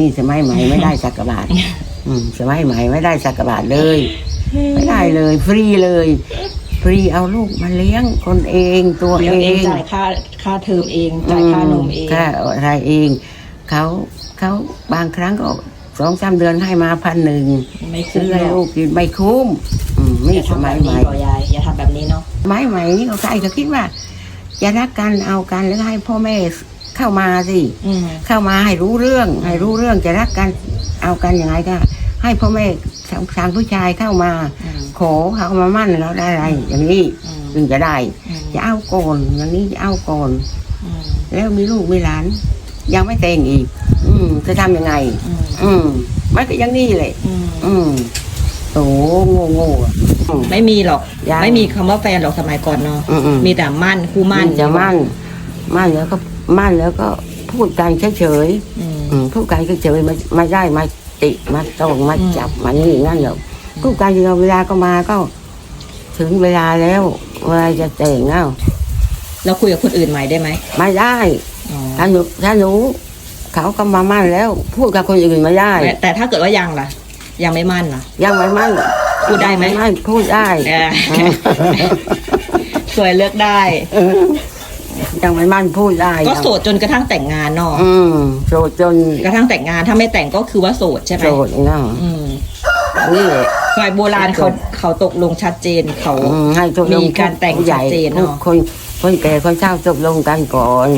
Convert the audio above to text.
นี่สมัยใหม่ไม่ได้สักกะบาทอืมสมัยใหม่ไม่ได้สักกะบาทเลย ไม่ได้เลย ฟรีเลย ฟรีเอาลูกมาเลี้ยงคนเองตัวเลี้ยงเอเองงจ่ายค่าค่าเทอมเองจ่ายค่านมเอง ค่าอะไรเองเขาเขาบางครั้งก็สองสามเดือนให้มาพันหนึ่งไม่คุ้ซื้มอหรให้อกลูกกินไม่คุ้มอืมอนี่ย่าสทำแบมัยบใหนี้ม่ก่อยายอย่าทำแบบนี้เนาะสมัยใหม่นี่เขาใครก็คิดว่า จะรักกันเอากันแล้วให้พ่อแม่ เข้ามาสิอืมเข้ามาให้รู้เรื่อง ให้รู้เรื่องจะรักกันเอากันยังไงก็ ให้พ่อแม่ทางทางผู้ชายเข้ามา อืมขอเขามามั่นแล้วได้อะไร อย่างนี้อืมถึงจะได้ อืมจะเอาก่อนอย่างนี้จะเอาก่อน อืมแล้วมีลูกมีหลาน ยังไม่แต่งอีก อืมจะทำยังไง อืมอืมมันก็อยังนี่เลย อืมอืมโอ้โง่โง่ๆอะอืม ไม่มีหรอก ยัง ไม่มีคำว่าแฟนหรอกสมัยก่อนเนาะอืมอืมมีแต่มั่นคู่มั่นจะมั่นมั่นแล้วก็ มั่นแล้วก็พูดกันเฉยอืมๆอืมพูดกันเฉยๆไม่ไม่ได้มาติมาตรงมาอืมจับมานี่นั่นหรอกพูดกันเดียวเวลาก็มาก็ ถึงเวลาแล้วเวลาจะแต่งเอ้าแล้วคุยกับคนอื่นใหม่ได้ไหมไม่ได้อ๋อถ้าหนูถ้าหนูเขาก็มามั่นแล้ว พูดกับคนอื่นไม่ได้แต่แต่ถ้าเกิดว่ายังล่ะ ยังไม่มั่นล่ะ ยังไม่มั่นพูดได้ไหมไม่พูดได้เออสวยเลือกได้เออ ยังไม่มั่นพูดได้ก็โสดจนกระทั่งแต่งงานเนาะอืมโสดจนกระทั่งแต่งงานถ้าไม่แต่งก็คือว่าโสดใช่ไหมโสดเนาะอืมนี่แหละสมัยโบราณเขาเขาตกลงชัดเจนเขาอืมให้ตกลงมีการแต่งผู้ใหญ่ชัดเจนเนอะคนคนแก่คนเฒ่าตกลงกันก่อน